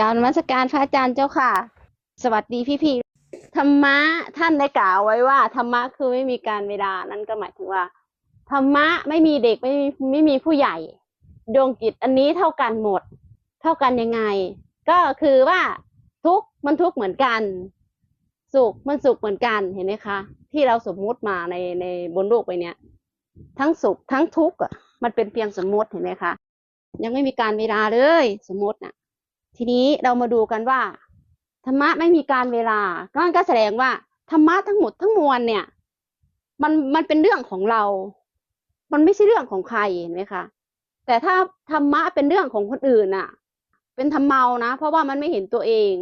การนมัสการพระอาจารย์เจ้าค่ะ สวัสดีพี่พี่ๆธรรมะท่านได้กล่าวไว้ว่าธรรมะคือไม่มีการเวลานั่นก็หมายถึงว่า ธรรมะไม่มีเด็กไม่มีไม่มีผู้ใหญ่ ดวงจิตอันนี้เท่ากันหมด เท่ากันยังไง ก็คือว่าทุกมันทุกเหมือนกัน สุขมันสุขเหมือนกันเห็นไหมคะ ที่เราสมมุติมาในในบนโลกใบเนี้ยทั้งสุขทั้งทุกข์อะมันเป็นเพียงสมมติเห็นไหมคะ ยังไม่มีการเวลาเลยสมมติน่ะ ทีนี้เรามาดูกันว่า ธรรมะไม่มีการเวลานั่นก็แสดงว่าธรรมะทั้งหมดทั้งมวลเนี่ย มันมันเป็นเรื่องของเรา มันไม่ใช่เรื่องของใครเห็นไหมคะ แต่ถ้าธรรมะเป็นเรื่องของคนอื่นน่ะเป็นธรรมเมานะ เพราะว่ามันไม่เห็นตัวเอง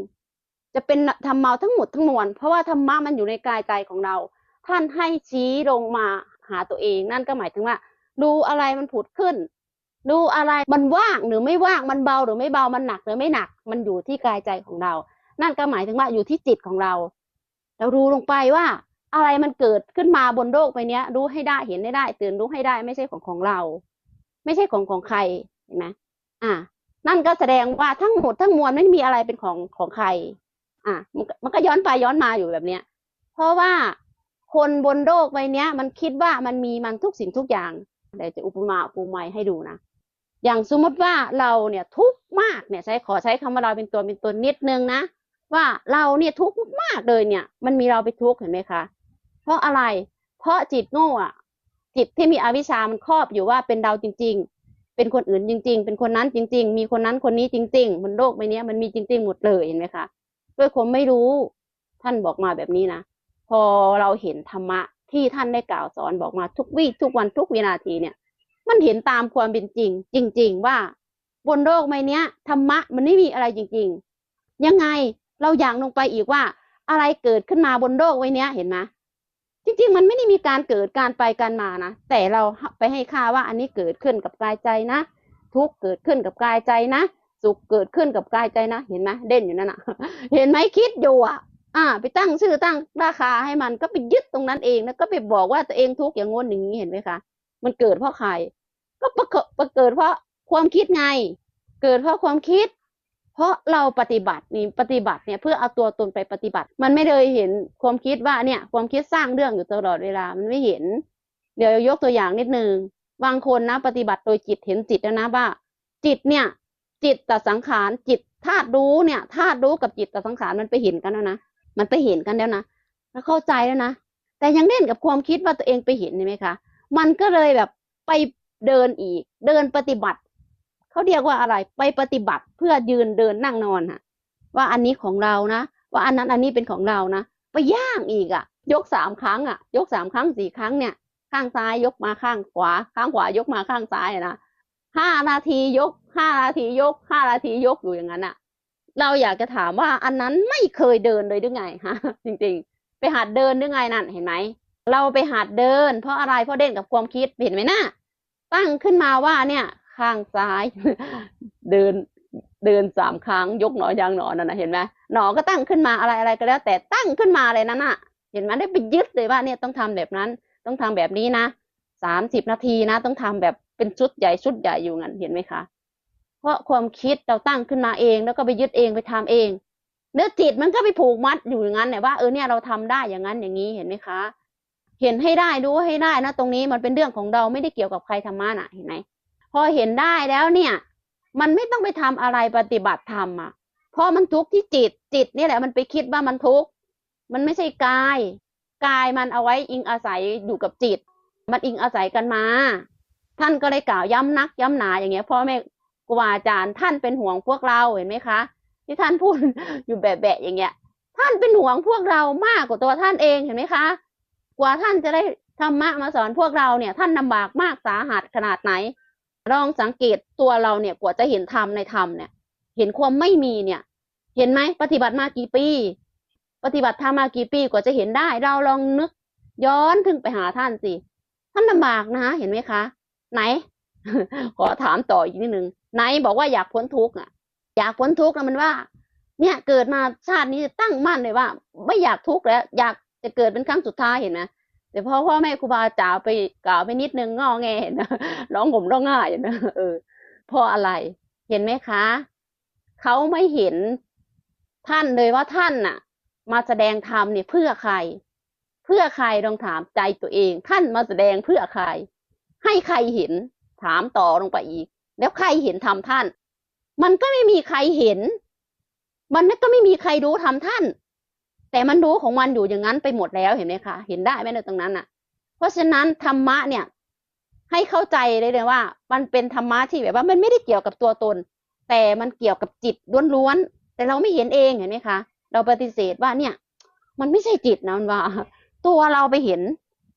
จะเป็นธรรมเมาทั้งหมดทั้งมวล เพราะว่าธรรมะมันอยู่ในกายใจของเรา ท่านให้ชี้ลงมาหาตัวเอง นั่นก็หมายถึงว่า ดูอะไรมันผุดขึ้น ดูอะไรมันว่างหรือไม่ว่างมันเบาหรือไม่เบามันหนักหรือไม่หนัก มันอยู่ที่กายใจของเรา นั่นก็หมายถึงว่าอยู่ที่จิตของเรา เราดูลงไปว่า อะไรมันเกิดขึ้นมาบนโลกใบเนี้ย รู้ให้ได้เห็นให้ได้ ตื่นรู้ให้ได้ไม่ใช่ของของเรา ไม่ใช่ของของใครเห็นไหมอ่า นั่นก็แสดงว่าทั้งหมดทั้งมวลไม่มีอะไรเป็นของของใคร อะมันก็มันก็ย้อนไปย้อนมาอยู่แบบเนี้ย เพราะว่าคนบนโลกใบเนี้ย มันคิดว่ามันมีมันทุกสิ่งทุกอย่างเดี๋ยวจะอุปมาอุปไมยให้ดูนะ อย่างสมมติว่าเราเนี่ยทุกข์มากเนี่ยใช้ขอใช้คำว่าเราเป็นตัวเป็นตนนิดนึงนะว่าเราเนี่ยทุกข์มากเลยเนี่ย มันมีเราไปทุกข์เห็นไหมคะ เพราะอะไร เพราะจิตโง่อะจิตที่มีอวิชามันครอบอยู่ว่าเป็นเราจริง ๆ เป็นคนอื่นจริง ๆ เป็นคนนั้นจริง ๆ มีคนนั้นคนนี้จริงๆบนโลกใบนี้มันมีจริง ๆ หมดเลยเห็นไหมคะด้วยความไม่รู้ท่านบอกมาแบบนี้นะพอเราเห็นธรรมะที่ท่านได้กล่าวสอนบอกมาทุกวี่ทุกวันทุกวินาทีเนี่ย มันเห็นตามความเป็นจริง จริง ๆ ว่าบนโลกใบนี้ยธรรมะมันไม่มีอะไรจริง ๆ ยังไงเราอย่างลงไปอีกว่า อะไรเกิดขึ้นมาบนโลกใบเนี้ยเห็นไหมจริง ๆ มันไม่ได้มีการเกิดการไปการมานะแต่เราไปให้ค่าว่าอันนี้เกิดขึ้นกับกายใจนะ ทุกเกิดขึ้นกับกายใจนะสุขเกิดขึ้นกับกายใจนะ เห็นไหมเด่นอยู่นั่นน่ะ เห็นไหมคิดอยู่อะ อ่า ไปตั้งชื่อตั้งราคาให้มันก็ไปยึดตรงนั้นเองแล้วก็ไปบอกว่าตัวเองทุกข์อย่างงนอย่างนี้เห็นไหมคะ มันเกิดเพราะใคร ก็ประเกิดประเกิดเพราะความคิดไง เกิดเพราะความคิด เพราะเราปฏิบัตินี่ปฏิบัติเนี่ยเพื่อเอาตัวตนไปปฏิบัติ มันไม่เลยเห็นความคิดว่าเนี่ย ความคิดสร้างเรื่องอยู่ตลอดเวลามันไม่เห็น เดี๋ยวยกตัวอย่างนิดนึงบางคนนะ ปฏิบัติโดยจิตเห็นจิตแล้วนะว่า จิตเนี่ย จิตตสังขารจิตธาตุรู้เนี่ยธาตุรู้กับจิตตสังขารมันไปเห็นกันแล้วนะมันไปเห็นกันแล้วนะแล้วเข้าใจแล้วนะแต่ยังเล่นกับความคิดว่าตัวเองไปเห็นใช่ไหมคะ มันก็เลยแบบไปเดินอีก เดินปฏิบัติเขาเรียกว่าอะไร ไปปฏิบัติเพื่อยืนเดินนั่งนอนค่ะว่าอันนี้ของเรานะ ว่าอันนั้นอันนี้เป็นของเรานะไปย่างอีกอะยกสามครั้งอะยกสามครั้งสี่ครั้งเนี่ย ข้างซ้ายยกมาข้างขวา ข้างขวายกมาข้างซ้ายนะห้านาทียกห้านาทียกห้านาทียกอยู่อย่างนั้นอะเราอยากจะถามว่าอันนั้นไม่เคยเดินเลยหรือไงฮะจริงๆ ไปหัดเดินหรือไงนั่นเห็นไหม เราไปหัดเดิน เพราะอะไรเพราะเด่นกับความคิดเห็นไหมนะ่ะตั้งขึ้นมาว่าเนี่ยข้างซ้าย เดินเดินสามครั้งยกหนอยางหนอนั่นนะเห็นไหมหนอก็ตั้งขึ้นมาอะไรอะไรก็แล้ว แต่ตั้งขึ้นมาเลยนั่นน่ะ เห็นไหมได้ไปยึดเลยว่าเนี่ยต้องทำแบบนั้น ต้องทำแบบนี้นะสามสิบนาทีนะ ต้องทำแบบเป็นชุดใหญ่ชุดใหญ่อยู่งั้นเห็นไหมคะ เพราะความคิดเราตั้งขึ้นมาเอง แล้วก็ไปยึดเองไปทำเองเนื้อจิตมันก็ไปผูกมัดอยู่อย่างนั้นเนี่ยว่าเออเนี่ยเราทำได้อย่างนั้นอย่างนี้เห็นไหมคะ เห็นให้ได้ดูให้ได้นะตรงนี้มันเป็นเรื่องของเราไม่ได้เกี่ยวกับใครธรรมะน่ะเห็นไหมพอเห็นได้แล้วเนี่ย มันไม่ต้องไปทำอะไรปฏิบัติธรรมอะเพราะมันทุกข์ที่จิตจิตนี่แหละมันไปคิดว่ามันทุกข์มันไม่ใช่กายกายมันเอาไว้อิงอาศัยอยู่กับจิต มันอิงอาศัยกันมา ท่านก็เลยกล่าวย้ำนักย้ำหนาอย่างเงี้ยพ่อแม่ครูบาอาจารย์ท่านเป็นห่วงพวกเราเห็นไหมคะ ที่ท่านพูดอยู่แบบแบะอย่างเงี้ย ท่านเป็นห่วงพวกเรามากกว่าตัวท่านเองเห็นไหมคะ ว่าท่านจะได้ธรรมะมาสอนพวกเราเนี่ย ท่านลำบากมากสาหัสขนาดไหนลองสังเกตตัวเราเนี่ยกว่าจะเห็นธรรมในธรรมเนี่ย เห็นความไม่มีเนี่ย เห็นไหมปฏิบัติมากี่ปี ปฏิบัติธรรมมากี่ปีกว่าจะเห็นได้ เราลองนึก ย้อนถึงไปหาท่านสิท่านลำบากนะเห็นไหมคะ ไหน ขอถามต่ออีกนิดนึงไหนบอกว่าอยากพ้นทุกข์อะ อยากพ้นทุกข์นะมันว่า เนี่ยเกิดมาชาตินี้ตั้งมั่นเลยว่า ไม่อยากทุกข์แล้ว อยาก จะเกิดเป็นครั้งสุดท้ายเห็นไหมแต่พอพ่อแม่ครูบาอาจารย์ไปกล่าวไปนิดนึงงอแงเห็นนะร้องห่มร้องไห้เห็นนะเออเพราะอะไรเห็นไหมคะเขาไม่เห็นท่านเลยว่าท่านน่ะ มาแสดงธรรมเนี่ยเพื่อใคร เพื่อใครลองถามใจตัวเอง ท่านมาแสดงเพื่อใคร ให้ใครเห็นถามต่อลงไปอีก แล้วใครเห็นทำท่าน มันก็ไม่มีใครเห็น มันก็ไม่มีใครรู้ทำท่าน แต่มันรู้ของมันอยู่อย่างนั้นไปหมดแล้วเห็นไหมคะ เห็นได้ไหมในตรงนั้นอะ เพราะฉะนั้นธรรมะเนี่ย ให้เข้าใจเลยเลยว่า มันเป็นธรรมะที่แบบว่า มันไม่ได้เกี่ยวกับตัวตน แต่มันเกี่ยวกับจิตล้วนๆแต่เราไม่เห็นเองเห็นไหมคะ เราปฏิเสธว่าเนี่ย มันไม่ใช่จิตนะมันว่า ตัวเราไปเห็น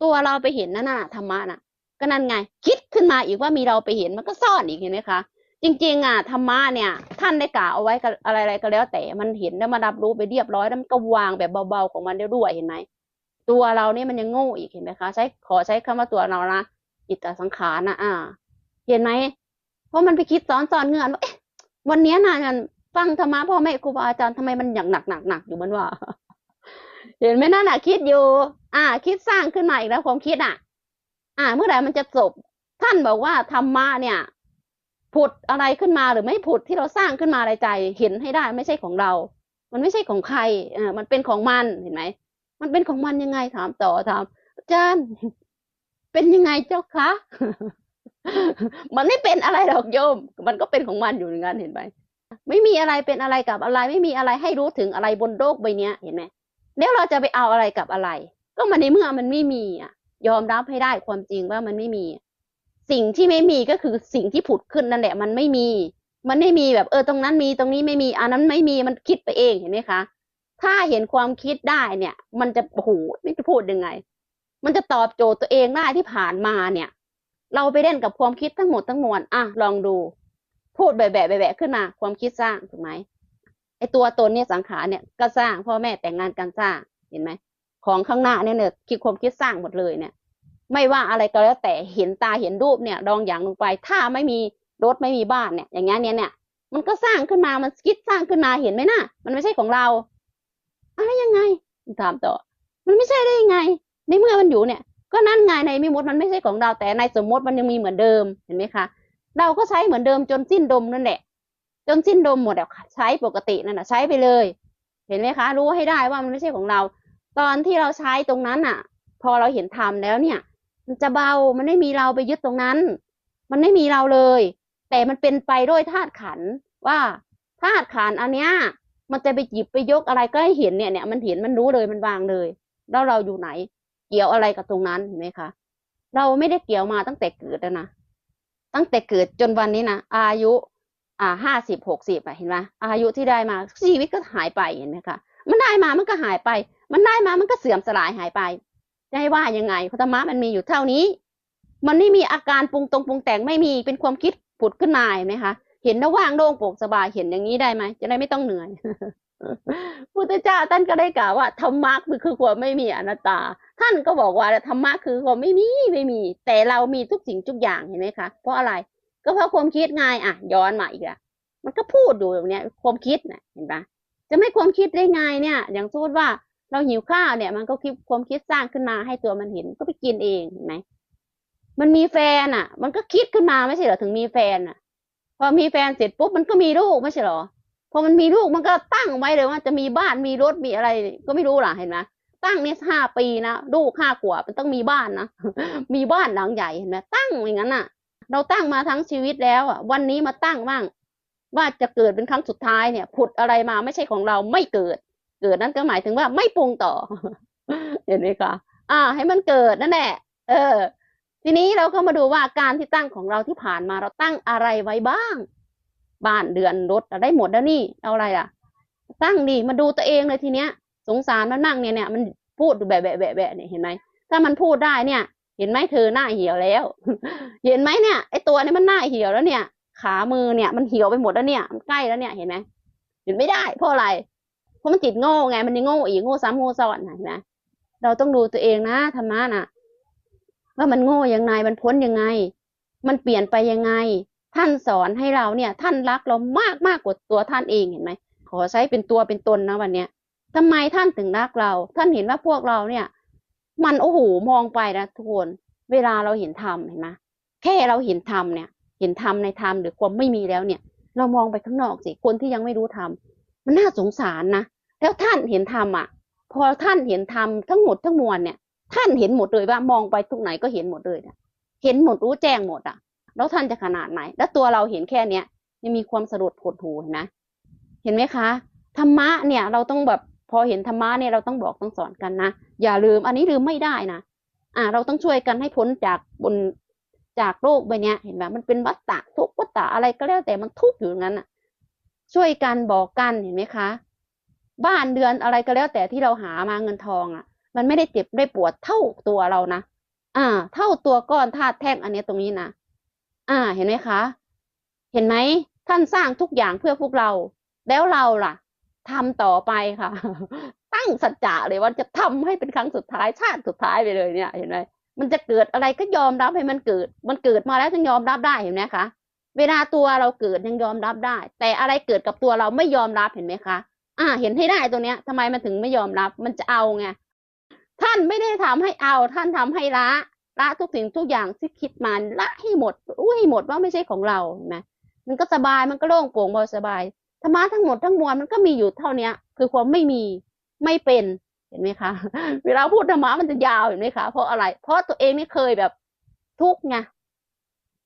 ตัวเราไปเห็นนั่นน่ะธรรมะน่ะ ก็นั่นไง คิดขึ้นมาอีกว่ามีเราไปเห็นมันก็ซ่อนอีกเห็นไหมคะ จริง ๆ อะธรรมะเนี่ย ท่านได้กล่าวเอาไว้อะไรๆก็แล้ว แต่มันเห็นแล้วมารับรู้ไปเรียบร้อยแล้วมันก็วางแบบเบาๆของมันได้ด้วยเห็นไหมตัวเราเนี่ยมันยังโง่อีกเห็นไหมคะ ใช้ขอใช้คำว่าตัวเรานะจิตตสังขารนะอ่า เห็นไหมเพราะมันไปคิดซ้อนซ้อนเงื่อนว่าวันนี้นะงานฟังธรรมะพ่อแม่ครูบาอาจารย์ทำไมมันอย่างหนักหนักหนักอยู่มันว่า เห็นไหมนั่นน่ะคิดอยู่ อ่า คิดสร้างขึ้นมาอีกแล้วความคิดอะ อ่า เมื่อไหร่มันจะจบท่านบอกว่าธรรมะเนี่ย ผุดอะไรขึ้นมาหรือไม่ผุดที่เราสร้างขึ้นมาในใจ เห็นให้ได้ไม่ใช่ของเรา มันไม่ใช่ของใครเออมันเป็นของมันเห็นไหมมันเป็นของมันยังไงถามต่อถามอาจารย์เป็นยังไงเจ้าคะ มันไม่เป็นอะไรหรอกโยม มันก็เป็นของมันอยู่อย่างนั้นเห็นไหมไม่มีอะไรเป็นอะไรกับอะไร ไม่มีอะไรให้รู้ถึงอะไรบนโลกใบนี้ยเห็นไหมแล้วเราจะไปเอาอะไรกับอะไร ก็มันในเมื่อมันไม่มีอะ ยอมรับให้ได้ความจริงว่ามันไม่มี สิ่งที่ไม่มีก็คือสิ่งที่ผุดขึ้นนั่นแหละ มันไม่มี มันไม่มีแบบเออตรงนั้นมีตรงนี้ไม่มีอันนั้นไม่มีมันคิดไปเองเห็นไหมคะ ถ้าเห็นความคิดได้เนี่ย มันจะโอ้โหไม่จะพูดยังไง มันจะตอบโจทย์ตัวเองได้ที่ผ่านมาเนี่ย เราไปเล่นกับความคิดทั้งหมดทั้งมวลอะลองดู พูดแบะแบะแบะแบะขึ้นมา ความคิดสร้างถูกไหมไอตัวตนเนี่ยสังขารเนี่ยก็สร้างพ่อแม่แต่งงานกันสร้างเห็นไหมของข้างหน้าเนี่ยเนี่ยคิดความคิดสร้างหมดเลยเนี่ย ไม่ว่าอะไรก็แล้วแต่เห็นตาเห็นรูปเนี่ยลองอย่างลงไป ถ้าไม่มีรถไม่มีบ้านเนี่ย อย่างเงี้ยเนี่ยเนี่ยมันก็สร้างขึ้นมามันคิดสร้างขึ้นมาเห็นไหมน่ะ มันไม่ใช่ของเราอะไรยังไงถามต่อ มันไม่ใช่ได้ยังไง ในเมื่อมันอยู่เนี่ย ก็นั่นไงในมิมุติมันไม่ใช่ของเราแต่ในสมมติมันยังมีเหมือนเดิมเห็นไหมคะ เราก็ใช้เหมือนเดิมจนสิ้นดมนั่นแหละ จนสิ้นดมหมดอะใช้ปกตินั่นแหะใช้ไปเลย เห็นไหมคะ รู้ให้ได้ว่ามันไม่ใช่ของเรา ตอนที่เราใช้ตรงนั้นอะ พอเราเห็นธรรมแล้วเนี่ย มันจะเบา มันไม่มีเราไปยึดตรงนั้น มันไม่มีเราเลย แต่มันเป็นไปด้วยธาตุขันว่าธาตุขันอันเนี้ย มันจะไปหยิบไปยกอะไรก็ให้เห็นเนี่ยเนี่ยมันเห็นมันรู้เลยมันวางเลย แล้วเราอยู่ไหน เกี่ยวอะไรกับตรงนั้นเห็นไหมคะ เราไม่ได้เกี่ยวมาตั้งแต่เกิดแล้วนะตั้งแต่เกิดจนวันนี้นะอายุ อ่าห้าสิบหกสิบเห็นไหมอายุที่ได้มาชีวิตก็หายไปเห็นไหมคะมันได้มามันก็หายไป มันได้มามันก็เสื่อมสลายหายไป จะให้ว่ายังไงธรรมะมันมีอยู่เท่านี้ มันไม่มีอาการปรุงตรงปรุงแต่งไม่มีเป็นความคิดผุดขึ้นมาเห็นไหมคะเห็นแล้วว่างโล่งโปร่งสบายเห็นอย่างนี้ได้ไหมจะได้ไม่ต้องเหนื่อยพุทธเจ้าท่านก็ได้กล่าวว่าธรรมะคือคือความไม่มีอนัตตา ท่านก็บอกว่าธรรมะคือความไม่มีไม่มี แต่เรามีทุกสิ่งทุกอย่างเห็นไหมคะเพราะอะไรก็เพราะความคิดไงอะ ย้อนมาอีกแล้วมันก็พูดอยู่แบบเนี้ยความคิดนะเห็นปะจะไม่ความคิดได้ไงเนี่ย อย่างสมมติว่า เราหิวข้าวเนี่ย มันก็คิดความคิดสร้างขึ้นมาให้ตัวมันเห็นก็ไปกินเองเห็นไหมมันมีแฟนอะ มันก็คิดขึ้นมาไม่ใช่เหรอถึงมีแฟนอะ พอมีแฟนเสร็จปุ๊บมันก็มีลูกไม่ใช่เหรอพอมันมีลูกมันก็ตั้งไว้เลยว่าจะมีบ้านมีรถมีอะไร ก็ไม่รู้ล่ะเห็นไหมตั้งนี่ห้าปีนะลูกห้าขวบมันต้องมีบ้านนะมีบ้านหลังใหญ่เห็นไหมตั้งอย่างนั้นน่ะ เราตั้งมาทั้งชีวิตแล้วอะ วันนี้มาตั้งบ้างว่าจะเกิดเป็นครั้งสุดท้ายเนี่ยผุดอะไรมาไม่ใช่ของเราไม่เกิด เกิดนั่นก็หมายถึงว่าไม่ปรุงต่อ เห็นไหมคะอ่า ให้มันเกิดนั่นแหละ เออ ทีนี้เราก็มาดูว่าการที่ตั้งของเราที่ผ่านมาเราตั้งอะไรไว้บ้าง บ้านเดือนรถเราได้หมดแล้วนี่เอาอะไรล่ะ ตั้งดิมาดูตัวเองเลยทีเนี้ย สงสารมันนั่งเนี่ยเนี่ยมันพูดแบะแบะแบะแบะเนี่ยเห็นไหมถ้ามันพูดได้เนี่ย เห็นไหมเธอหน้าเหี่ยวแล้ว เห็นไหมเนี่ยไอตัวนี้มันหน้าเหี่ยวแล้วเนี่ย ขามือเนี่ยมันเหี่ยวไปหมดแล้วเนี่ยมันใกล้แล้วเนี่ยเห็นไหมเห็นไม่ได้เพราะอะไร ราะมันจิตโง่ไง มันยังโง่อีกโง่ซ้ำโง่ซ้อนเห็นไหมเราต้องดูตัวเองนะธรรมะน่ะว่ามันโง่ยังไงมันพ้นยังไง มันเปลี่ยนไปยังไง ท่านสอนให้เราเนี่ย ท่านรักเรามากมากกว่าตัวท่านเองเห็นไหมขอใช้เป็นตัวเป็นตนนะวันเนี้ยทำไมท่านถึงรักเรา ท่านเห็นว่าพวกเราเนี่ย มันโอ้โหมองไปนะทุกคนเวลาเราเห็นธรรมเห็นไหมแค่เราเห็นธรรมเนี่ย เห็นธรรมในธรรมหรือความไม่มีแล้วเนี่ย เรามองไปข้างนอกสิคนที่ยังไม่รู้ธรรมมันน่าสงสารนะ แล้วท่านเห็นธรรมอะ พอท่านเห็นธรรมทั้งหมดทั้งมวลเนี่ย ท่านเห็นหมดเลยว่ามองไปตรงไหนก็เห็นหมดเลยเนี่ยเห็นหมดรู้แจ้งหมดอะ แล้วท่านจะขนาดไหน แล้วตัวเราเห็นแค่เนี้ยยังมีความสะดุดหดหูเห็นไหมเห็นไหมคะธรรมะเนี่ยเราต้องแบบพอเห็นธรรมะเนี่ยเราต้องบอกต้องสอนกันนะอย่าลืมอันนี้ลืมไม่ได้นะอ่า เราต้องช่วยกันให้พ้นจากบนจากโลกใบเนี้ยเห็นไหมมันเป็นวัฏฏะทุกวัฏฏะอะไรก็แล้วแต่มันทุกอยู่อย่างนั้นอะ ช่วยกันบอกกันเห็นไหมคะ บ้านเดือนอะไรก็แล้วแต่ที่เราหามาเงินทองอะ มันไม่ได้เจ็บได้ปวดเท่าตัวเรานะอ่า เท่าตัวก้อนธาตุแท่งอันเนี้ยตรงนี้นะอ่า เห็นไหมคะ เห็นไหมท่านสร้างทุกอย่างเพื่อพวกเรา แล้วเราล่ะทำต่อไปค่ะ ตั้งสัจจะเลยว่าจะทำให้เป็นครั้งสุดท้ายชาติสุดท้ายไปเลยเนี่ย เห็นไหมมันจะเกิดอะไรก็ยอมรับให้มันเกิด มันเกิดมาแล้วจึงยอมรับได้เห็นไหมคะ เวลาตัวเราเกิดยังยอมรับได้ แต่อะไรเกิดกับตัวเราไม่ยอมรับเห็นไหมคะ อ่า เห็นให้ได้ตัวเนี้ยทำไมมันถึงไม่ยอมรับ มันจะเอาไงท่านไม่ได้ทำให้เอา ท่านทำให้ละละทุกสิ่งทุกอย่างที่คิดมาละให้หมดรู้ให้หมดว่าไม่ใช่ของเราเห็นไหมมันก็สบายมันก็โล่งโปร่งเบาสบายธรรมะทั้งหมดทั้งมวลมันก็มีอยู่เท่าเนี้ย คือความไม่มีไม่เป็นเห็นไหมคะ เวลาพูดธรรมะมันจะยาวเห็นไหมคะ เพราะอะไร เพราะตัวเองนี่เคยแบบทุกไง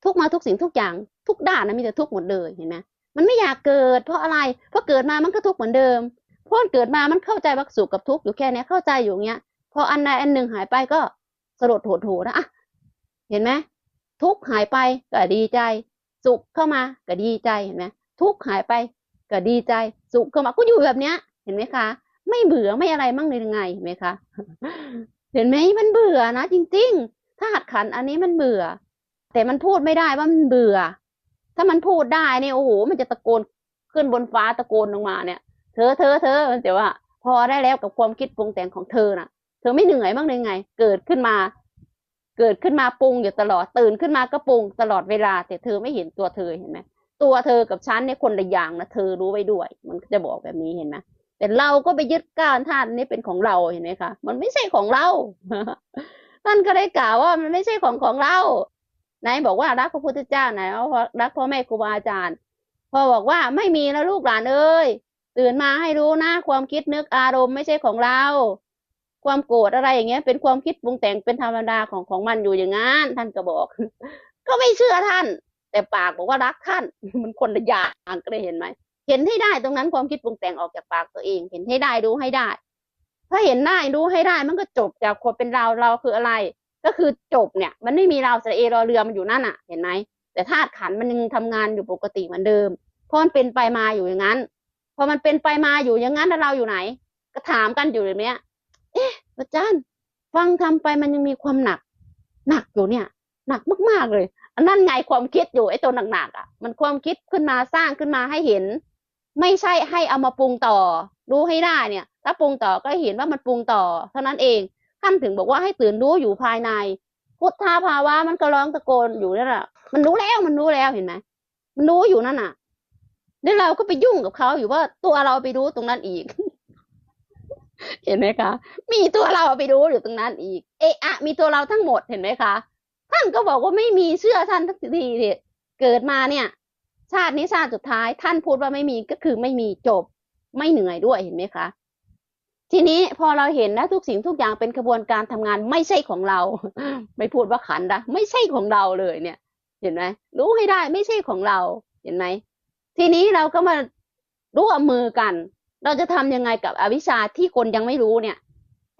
ทุกมาทุกสิ่งทุกอย่าง ทุกด้านนะมีแต่ทุกหมดเลยเห็นไหม มันไม่อยากเกิด เพราะอะไร เพราะเกิดมามันก็ทุกข์เหมือนเดิมเพราะเกิดมามันเข้าใจว่าสุขกับทุกข์อยู่แค่เนี้ยเข้าใจอยู่อย่างเงี้ย พออันใดอันหนึ่งหายไปก็สลดโหดหูนะอะเห็นไหมทุกข์หายไปก็ดีใจ สุขเข้ามาก็ดีใจเห็นไหมทุกข์หายไปก็ดีใจ สุขเข้ามาก็อยู่แบบเนี้ย เห็นไหมคะ ไม่เบื่อไม่อะไรมั่งเลยยังไงเห็นไหมคะเห็นไหมมันเบื่อนะจริง ๆ ถ้าหัดขันอันนี้มันเบื่อ แต่มันพูดไม่ได้ว่ามันเบื่อ ถ้ามันพูดได้เนี่ยโอ้โหมันจะตะโกนขึ้นบนฟ้าตะโกนลงมาเนี่ย เธอเธอเธอแต่ว่า พอได้แล้วกับความคิดปรุงแต่งของเธอน่ะ เธอไม่เหนื่อยบ้างเลยไง เกิดขึ้นมา เกิดขึ้นมาปรุงอยู่ตลอดตื่นขึ้นมาก็ปรุงตลอดเวลา แต่เธอไม่เห็นตัวเธอเห็นไหมตัวเธอกับฉันเนี่ยคนละอย่างนะเธอรู้ไว้ด้วย มันจะบอกแบบนี้เห็นไหมแต่เราก็ไปยึดก้านธาตุนี้เป็นของเราเห็นไหมคะ มันไม่ใช่ของเราท่านก็ได้กล่าวว่ามันไม่ใช่ของของเรา ไหนบอกว่ารักพระพุทธเจ้าไหนว่ารักพ่อแม่ครูบาอาจารย์ พอบอกว่าไม่มีแล้วลูกหลานเอ้ยตื่นมาให้รู้นะความคิดนึกอารมณ์ไม่ใช่ของเรา ความโกรธอะไรอย่างเงี้ย เป็นความคิดปรุงแต่งเป็นธรรมดาของของมันอยู่อย่างนั้นท่านก็บอก ก็ไม่เชื่อท่าน แต่ปากบอกว่ารักท่าน มันคนละอย่างก็ได้เห็นไหมเห็นให้ได้ตรงนั้นความคิดปรุงแต่งออกจากปากตัวเอง เห็นให้ได้รู้ให้ได้ ถ้าเห็นได้รู้ให้ได้ มันก็จบจากคนเป็นเราเราคืออะไร ก็คือจบเนี่ย มันไม่มีเราสระเอรอเรือมันอยู่นั่นอะเห็นไหมแต่ธาตุขันมันยังทำงานอยู่ปกติเหมือนเดิมเพราะมันเป็นไปมาอยู่อย่างนั้นพอมันเป็นไปมาอยู่อย่างนั้นแล้วเราอยู่ไหน ก็ถามกันอยู่แบบเนี้ย เอ๊ะอาจารย์ฟังทำไปมันยังมีความหนัก หนักอยู่เนี่ย หนักมากๆเลยอันนั้นไงความคิดอยู่ไอ้ตัวหนักๆอะ มันความคิดขึ้นมาสร้างขึ้นมาให้เห็น ไม่ใช่ให้เอามาปรุงต่อ รู้ให้ได้เนี่ย ถ้าปรุงต่อก็เห็นว่ามันปรุงต่อ เท่านั้นเอง ท่านถึงบอกว่าให้ตื่นรู้อยู่ภายใน พุทธาภาวะมันก็ร้องตะโกนอยู่นั่นแหละมันรู้แล้วมันรู้แล้วเห็นไหมมันรู้อยู่นั่นน่ะแล้วเราก็ไปยุ่งกับเขาอยู่ว่าตัวเราไปรู้ตรงนั้นอีก เห็นไหมคะ มีตัวเราไปรู้อยู่ตรงนั้นอีก เอะอะมีตัวเราทั้งหมดเห็นไหมคะท่านก็บอกว่าไม่มีเชื่อท่านทักทีเนี่ยเกิดมาเนี่ย ชาตินี้ชาติสุดท้าย ท่านพูดว่าไม่มีก็คือไม่มีจบ ไม่เหนื่อยด้วยเห็นไหมคะ ทีนี้พอเราเห็นนะทุกสิ่งทุกอย่างเป็นกระบวนการทำงานไม่ใช่ของเรา ไม่พูดว่าขันนะไม่ใช่ของเราเลยเนี่ย เห็นไหมรู้ให้ได้ไม่ใช่ของเราเห็นไหมทีนี้เราก็มาร่วมมือกัน เราจะทำยังไงกับอวิชชาที่คนยังไม่รู้เนี่ย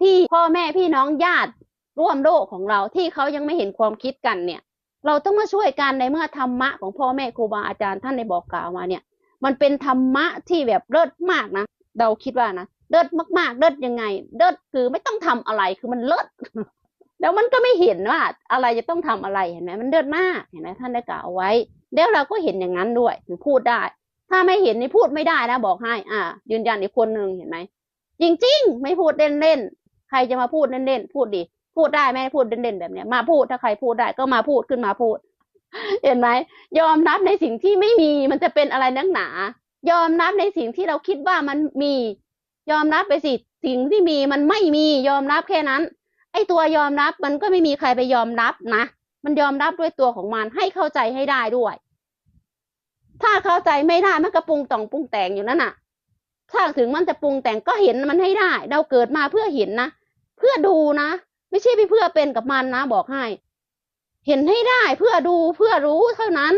ที่พ่อแม่พี่น้องญาติร่วมโลกของเราที่เขายังไม่เห็นความคิดกันเนี่ย เราต้องมาช่วยกันในเมื่อธรรมะของพ่อแม่ครูบาอาจารย์ท่านได้บอกกล่าวมาเนี่ย มันเป็นธรรมะที่แบบเลิศมากนะเราคิดว่านะ เลิศมากๆเลิศยังไงเลิศคือไม่ต้องทำอะไรคือมันเลิศแล้วมันก็ไม่เห็นว่าอะไรจะต้องทำอะไรเห็นไหมมันเลิศมากเห็นไหมท่านได้กล่าวเอาไว้ แล้วเราก็เห็นอย่างนั้นด้วยถึงพูดได้ ถ้าไม่เห็นนี่พูดไม่ได้นะบอกให้ อ่า ยืนยันอีกคนหนึ่งเห็นไหมจริงๆ ไม่พูดเล่นๆใครจะมาพูดเล่นๆพูดดิพูดได้ไหมพูดเล่นๆแบบเนี้ยมาพูดถ้าใครพูดได้ก็มาพูดขึ้นมาพูด เห็นไหมยอมรับในสิ่งที่ไม่มีมันจะเป็นอะไรนักหนา ยอมรับในสิ่งที่เราคิดว่ามันมี ยอมรับไปสิสิ่งที่มีมันไม่มียอมรับแค่นั้น ไอ้ตัวยอมรับมันก็ไม่มีใครไปยอมรับนะมันยอมรับด้วยตัวของมันให้เข้าใจให้ได้ด้วย ถ้าเข้าใจไม่ได้มันก็ปรุงต่องปรุงแต่งอยู่นั่นน่ะ ถ้าถึงมันจะปรุงแต่งก็เห็นมันให้ได้ เราเกิดมาเพื่อเห็นนะเพื่อดูนะไม่ใช่ไปเพื่อเป็นกับมันนะบอกให้ เห็นให้ได้เพื่อดูเพื่อรู้เท่านั้น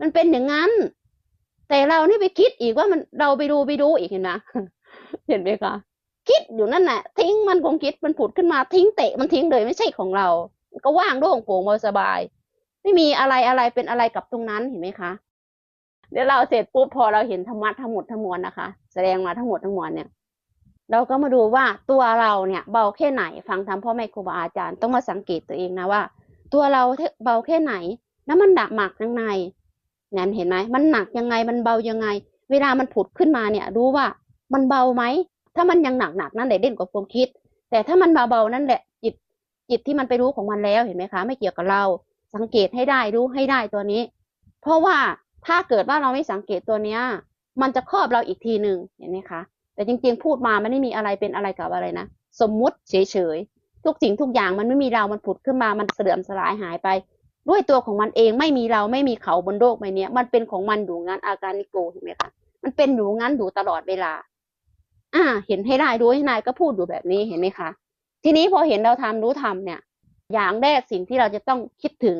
มันเป็นอย่างนั้น แต่เรานี่ไปคิดอีกว่ามันเราไปดูไปดูอีกเห็นไหม เห็นไหมคะคิดอยู่นั่นแหละทิ้งมันคงคิดมันผุดขึ้นมาทิ้งเตะมันทิ้งเลยไม่ใช่ของเรา ก็ว่างโล่งโปร่งเบาสบาย ไม่มีอะไรอะไรเป็นอะไรกับตรงนั้นเห็นไหมคะเดี๋ยวเราเสร็จปุ๊บพอเราเห็นธรรมะทั้งหมดทั้งมวลนะคะ แสดงมาทั้งหมดทั้งมวลเนี่ย เราก็มาดูว่าตัวเราเนี่ยเบาแค่ไหน ฟังทำพ่อแม่ครูบาอาจารย์ต้องมาสังเกตตัวเองนะว่า ตัวเราเบาแค่ไหน แล้วมันดักหมักข้างในนั่นเห็นไหมมันหนักยังไงมันเบายังไง เวลามันผุดขึ้นมาเนี่ย รู้ว่า มันเบาไหม ถ้ามันยังหนักหนักนั่นแหละเด่นกว่าความคิด แต่ถ้ามันเบาๆนั่นแหละ จิตจิตที่มันไปรู้ของมันแล้วเห็นไหมคะ ไม่เกี่ยวกับเรา สังเกตให้ได้รู้ให้ได้ตัวนี้ เพราะว่าถ้าเกิดว่าเราไม่สังเกตตัวเนี้ย มันจะครอบเราอีกทีหนึ่งเห็นไหมคะ แต่จริง ๆ พูดมามันไม่มีอะไรเป็นอะไรกับอะไรนะสมมุติเฉยๆทุกสิ่งทุกอย่างมันไม่มีเรา มันผุดขึ้นมา มันเสื่อมสลายหายไป ด้วยตัวของมันเองไม่มีเราไม่มีเขาบนโลกใบนี้มันเป็นของมันอยู่งั้นอาการนิโกเห็นไหมคะมันเป็นอยู่งั้นอยู่ตลอดเวลา อ่า เห็นให้ได้รู้ให้นายก็พูดอยู่แบบนี้เห็นไหมคะ ทีนี้พอเห็นเราทำรู้ทำเนี่ย อย่างแรกสิ่งที่เราจะต้องคิดถึง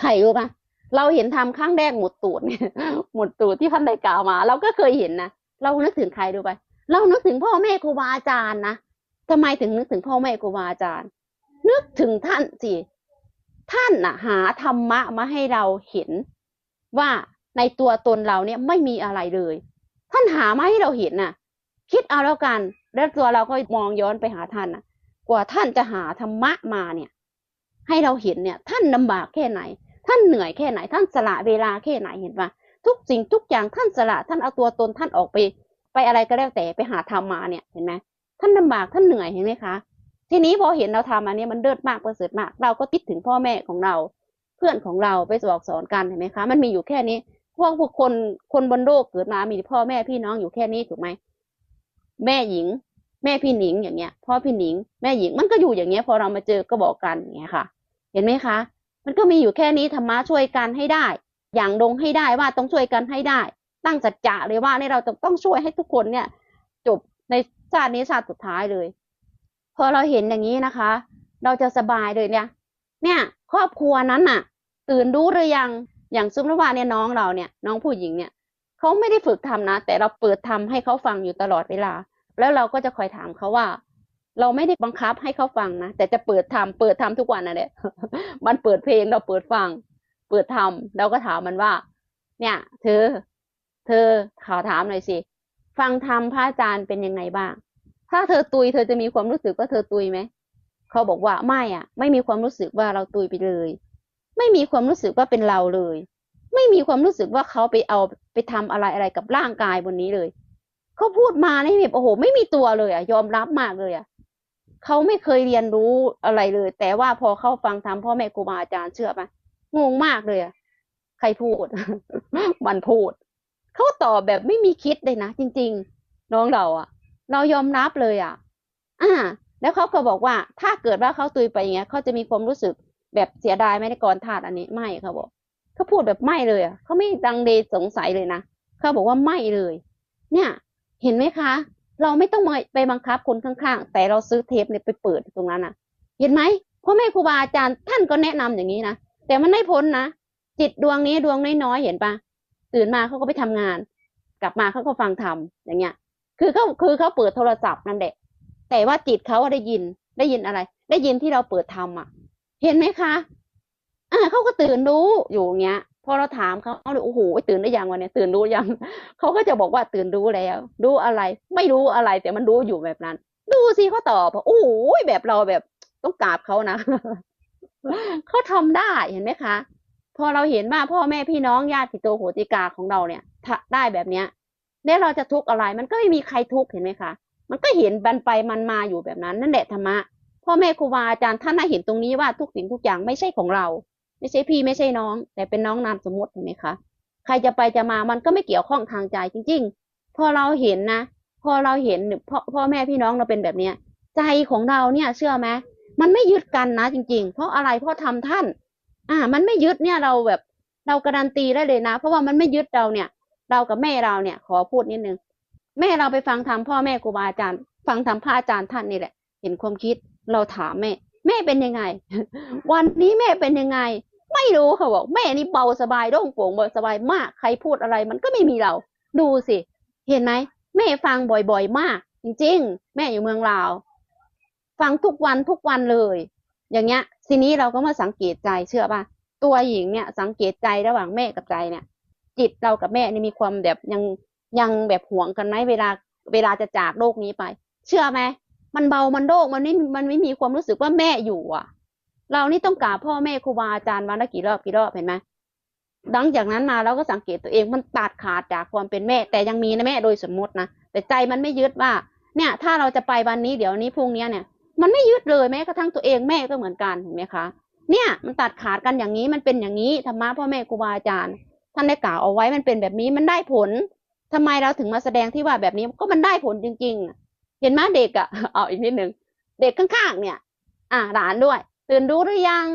ใครรู้ปะเราเห็นทำครั้งแรกหมดตูดเนี่ยหมดตูดที่ท่านได้กล่าวมา เราก็เคยเห็นนะเรานึกถึงใครดูไป เรานึกถึงพ่อแม่ครูบาอาจารย์นะทำไมถึงนึกถึงพ่อแม่ครูบาอาจารย์ นึกถึงท่านสิท่านน่ะ หาธรรมะมาให้เราเห็นว่าในตัวตนเราเนี่ยไม่มีอะไรเลย ท่านหามาให้เราเห็นน่ะ คิดเอาแล้วกัน แล้วตัวเราก็มองย้อนไปหาท่านนะกว่าท่านจะหาธรรมะมาเนี่ย ให้เราเห็นเนี่ย ท่านลำบากแค่ไหน ท่านเหนื่อยแค่ไหน ท่านสละเวลาแค่ไหนเห็นปะทุกสิ่งทุกอย่างท่านสละท่านเอาตัวตนท่านออกไป ไปอะไรก็แล้วแต่ไปหาธรรมมาเนี่ยเห็นไหมท่านลำบากท่านเหนื่อยเห็นไหมคะทีนี้พอเห็นเราทำอันนี้มันเลิศมากประเสริฐมาก เราก็คิดถึงพ่อแม่ของเรา เพื่อนของเราไปบอกสอนกันเห็นไหมคะ มันมีอยู่แค่นี้พวกพวกคนคนบนโลกเกิดมามีพ่อแม่พี่น้องอยู่แค่นี้ถูกไหม แม่หญิง แม่พี่หนิงอย่างเงี้ยพ่อพี่หนิง แม่หญิงมันก็อยู่อย่างเงี้ย พอเรามาเจอก็บอกกันอย่างเงี้ยค่ะ เห็นไหมคะ มันก็มีอยู่แค่นี้ธรรมะช่วยกันให้ได้ อย่างลงให้ได้ว่าต้องช่วยกันให้ได้ ตั้งสัจจะเลยว่าเนี่ยเราต้องต้องช่วยให้ทุกคนเนี่ย จบในชาตินี้ชาติสุดท้ายเลย พอเราเห็นอย่างนี้นะคะ เราจะสบายเลยเนี่ย เนี่ย ครอบครัวนั้นน่ะ ตื่นรู้หรือยังอย่างซุปนว่าเนี่ยน้องเราเนี่ย น้องผู้หญิงเนี่ย เขาไม่ได้ฝึกทำนะ แต่เราเปิดทำให้เขาฟังอยู่ตลอดเวลา แล้วเราก็จะคอยถามเขาว่า เราไม่ได้บังคับให้เขาฟังนะแต่จะเปิดทำเปิดทำทุกวันนะเนี่ยมันเปิดเพลงเราเปิดฟัง เปิดทำเราก็ถามมันว่า เนี่ย เธอ เธอขอถามหน่อยสิฟังธรรมพระอาจารย์เป็นยังไงบ้าง ถ้าเธอตุยเธอจะมีความรู้สึกว่าเธอตุยไหม เขาบอกว่าไม่อะ ไม่มีความรู้สึกว่าเราตุยไปเลย ไม่มีความรู้สึกว่าเป็นเราเลย ไม่มีความรู้สึกว่าเขาไปเอาไปทำอะไรอะไรกับร่างกายบนนี้เลย เขาพูดมาในแบบโอ้โห ไม่มีตัวเลยอะ ยอมรับมากเลยอะเขาไม่เคยเรียนรู้อะไรเลย แต่ว่าพอเข้าฟังธรรมพ่อแม่ครูบาอาจารย์เชื่อปะงงมากเลยอะใครพูด มันพูด เขาตอบแบบไม่มีคิดเลยนะจริง ๆ น้องเราอะ เรายอมรับเลยอะ อ่า แล้วเขาก็บอกว่า ถ้าเกิดว่าเขาตุยไปอย่างเงี้ยเขาจะมีความรู้สึกแบบเสียดายไหมในกรธาตุอันนี้ไม่เขาบอก เขาพูดแบบไม่เลยอะเขาไม่ดังเลสงสัยเลยนะเขาบอกว่าไม่เลย เนี่ย เห็นไหมคะ เราไม่ต้องมาไปบังคับคนข้างๆ แต่เราซื้อเทปเนี่ยไปเปิดตรงนั้นอะ เห็นไหมพ่อแม่ครูบาอาจารย์ท่านก็แนะนำอย่างนี้นะแต่มันไม่พ้นนะจิตดวงนี้ดวงน้อยๆเห็นปะตื่นมาเขาก็ไปทำงาน กลับมาเขาก็ฟังธรรมอย่างเงี้ย คือเขาคือเขาเปิดโทรศัพท์นั่นแหละแต่ว่าจิตเขาได้ยินได้ยินอะไร ได้ยินที่เราเปิดธรรมอะ เห็นไหมคะ อ่าเขาก็ตื่นรู้อยู่อย่างเงี้ย พอเราถามเขาเขาเลยโอ้โหตื่นได้ยังวันเนี้ยตื่นรู้ยังเขาก็จะบอกว่าตื่นรู้แล้ว รู้อะไร ไม่รู้อะไรแต่มันรู้อยู่แบบนั้น ดูสิเขาตอบโอ้โหแบบเราแบบต้องกราบเขานะเขาทำได้เห็นไหมคะ พอเราเห็นว่าพ่อแม่พี่น้องญาติโตโหติกาของเราเนี่ยได้แบบเนี้ยแล้วเราจะทุกข์อะไร มันก็ไม่มีใครทุกข์เห็นไหมคะมันก็เห็นบันไปมันมาอยู่แบบนั้น นั่นแหละธรรมะพ่อแม่ครูบาอาจารย์ท่านน่าเห็นตรงนี้ว่าทุกสิ่งทุกอย่างไม่ใช่ของเรา ไม่ใช่พี่ไม่ใช่น้อง แต่เป็นน้องนามสมมติเห็นไหมคะใครจะไปจะมามันก็ไม่เกี่ยวข้องทางใจจริง ๆ พอเราเห็นนะ พอเราเห็นพ่อพ่อแม่พี่น้องเราเป็นแบบเนี้ย ใจของเราเนี่ยเชื่อไหมมันไม่ยึดกันนะจริง ๆ เพราะอะไรเพราะทำท่าน อ่า มันไม่ยึดเนี่ยเราแบบเราการันตีได้เลยนะ เพราะว่ามันไม่ยึดเราเนี่ย เรากับแม่เราเนี่ย ขอพูดนิดนึงแม่เราไปฟังธรรมพ่อแม่ครูบาอาจารย์ ฟังธรรมพระอาจารย์ท่านนี่แหละ เห็นความคิดเราถามแม่ แม่เป็นยังไง วันนี้แม่เป็นยังไง ไม่รู้เขาบอกแม่นี่เบาสบายโล่งโปร่งเบาสบายมาก ใครพูดอะไรมันก็ไม่มีเรา ดูสิ เห็นไหมแม่ฟังบ่อยๆมาก จริง ๆ แม่อยู่เมืองลาว ฟังทุกวันทุกวันเลย อย่างเงี้ยทีนี้เราก็มาสังเกตใจเชื่อป่ะตัวหญิงเนี่ยสังเกตใจระหว่างแม่กับใจเนี่ย จิตเรากับแม่นี่มีความแบบยังยังแบบห่วงกันไหมเวลาเวลาจะจากโลกนี้ไป เชื่อไหมมันเบามันโล่งมันไม่มันไม่มีความรู้สึกว่าแม่อยู่อะ เรานี่ต้องกราบพ่อแม่ครูบาอาจารย์วันละกี่รอบกี่รอบเห็นไหมหลังจากนั้นมาเราก็สังเกตตัวเองมันตัดขาดจากความเป็นแม่ แต่ยังมีนะแม่โดยสมมตินะแต่ใจมันไม่ยึดว่า เนี่ย ถ้าเราจะไปวันนี้เดี๋ยวนี้พรุ่งนี้เนี่ย มันไม่ยึดเลยแม้กระทั่งตัวเองแม่ก็เหมือนกันเห็นไหมคะ เนี่ยมันตัดขาดกันอย่างนี้มันเป็นอย่างนี้ธรรมะพ่อแม่ครูบาอาจารย์ท่านได้กล่าวเอาไว้มันเป็นแบบนี้มันได้ผลทำไมเราถึงมาแสดงที่ว่าแบบนี้ก็มันได้ผลจริง ๆ เห็นไหมเด็กอะเอาอีกนิดหนึ่งเด็กข้างๆเนี่ย อ่าหลานด้วย ตื่นรู้หรือยัง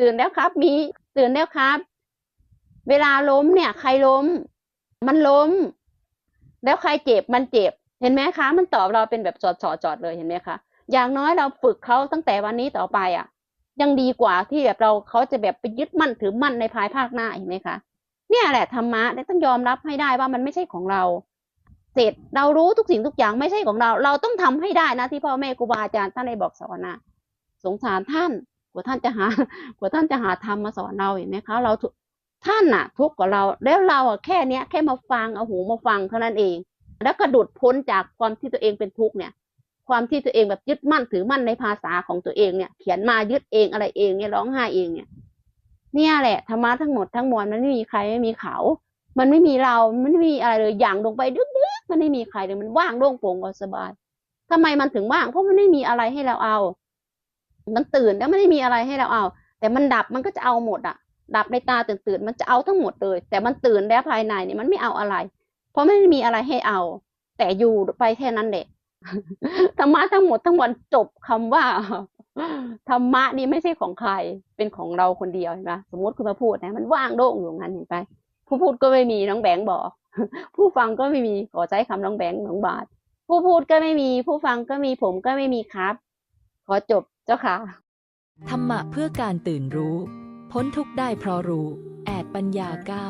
ตื่นแล้วครับ มี ตื่นแล้วครับ เวลาล้มเนี่ย ใครล้ม มันล้ม แล้วใครเจ็บ มันเจ็บ เห็นไหมคะ มันตอบเราเป็นแบบจอดจอดจอดเลยเห็นไหมคะ อย่างน้อยเราฝึกเขาตั้งแต่วันนี้ต่อไปอะ ยังดีกว่าที่แบบเราเขาจะแบบไปยึดมั่นถือมั่นในภายภาคหน้าเห็นไหมคะ เนี่ยแหละธรรมะเนี่ยต้องยอมรับให้ได้ว่ามันไม่ใช่ของเราเสร็จเรารู้ทุกสิ่งทุกอย่างไม่ใช่ของเรา เราต้องทำให้ได้นะที่พ่อแม่ครูบาอาจารย์ท่านได้บอกสอนนะสงสารท่าน ว่าท่านจะหากว่าท่านจะหาธรรมมาสอนเราเห็นไหมคะเราท่านน่ะ ทุกข์กว่าเรา แล้วเราอะแค่เนี้ยแค่มาฟังเอาหูมาฟังเท่านั้นเอง แล้วก็ดุดพ้นจากความที่ตัวเองเป็นทุกข์เนี่ย ความที่ตัวเองแบบยึดมั่นถือมั่นในภาษาของตัวเองเนี่ย เขียนมายึดเองอะไรเองเนี่ยร้องไห้เองเนี่ยเนี่ยแหละธรรมะทั้งหมดทั้งมวลมันไม่มีใครไม่มีเขา มันไม่มีเรามันไม่มีอะไรเลยอย่างลงไปดึกๆมันไม่มีใครเลยมันว่างโล่งโปร่งสบายทำไมมันถึงว่างเพราะมันไม่มีอะไรให้เราเอา มันตื่นแล้วไม่ได้มีอะไรให้เราเอา แต่มันดับมันก็จะเอาหมดอะ ดับในตาตื่นตื่นๆมันจะเอาทั้งหมดเลย แต่มันตื่นแล้วภายในเนี่ยมันไม่เอาอะไร เพราะไม่ได้มีอะไรให้เอา แต่อยู่ไปแค่นั้นแหละธรรมะทั้งหมดทั้งมวลจบคำว่าธรรมะนี่ไม่ใช่ของใครเป็นของเราคนเดียวเห็นไหมสมมติคุณมาพูดนะ มันว่างโล่งอยู่งั้นเห็นไปผู้พูดก็ไม่มีน้องแบงค์บอก ผู้ฟังก็ไม่มีขอใช้คำน้องแบงค์น้องบาท ผู้พูดก็ไม่มี ผู้ฟังก็มีผมก็ไม่มีครับ ขอจบ เจ้าค่ะ ธรรมะเพื่อการตื่นรู้ พ้นทุกข์ได้เพราะรู้ แอดปัญญาเก้า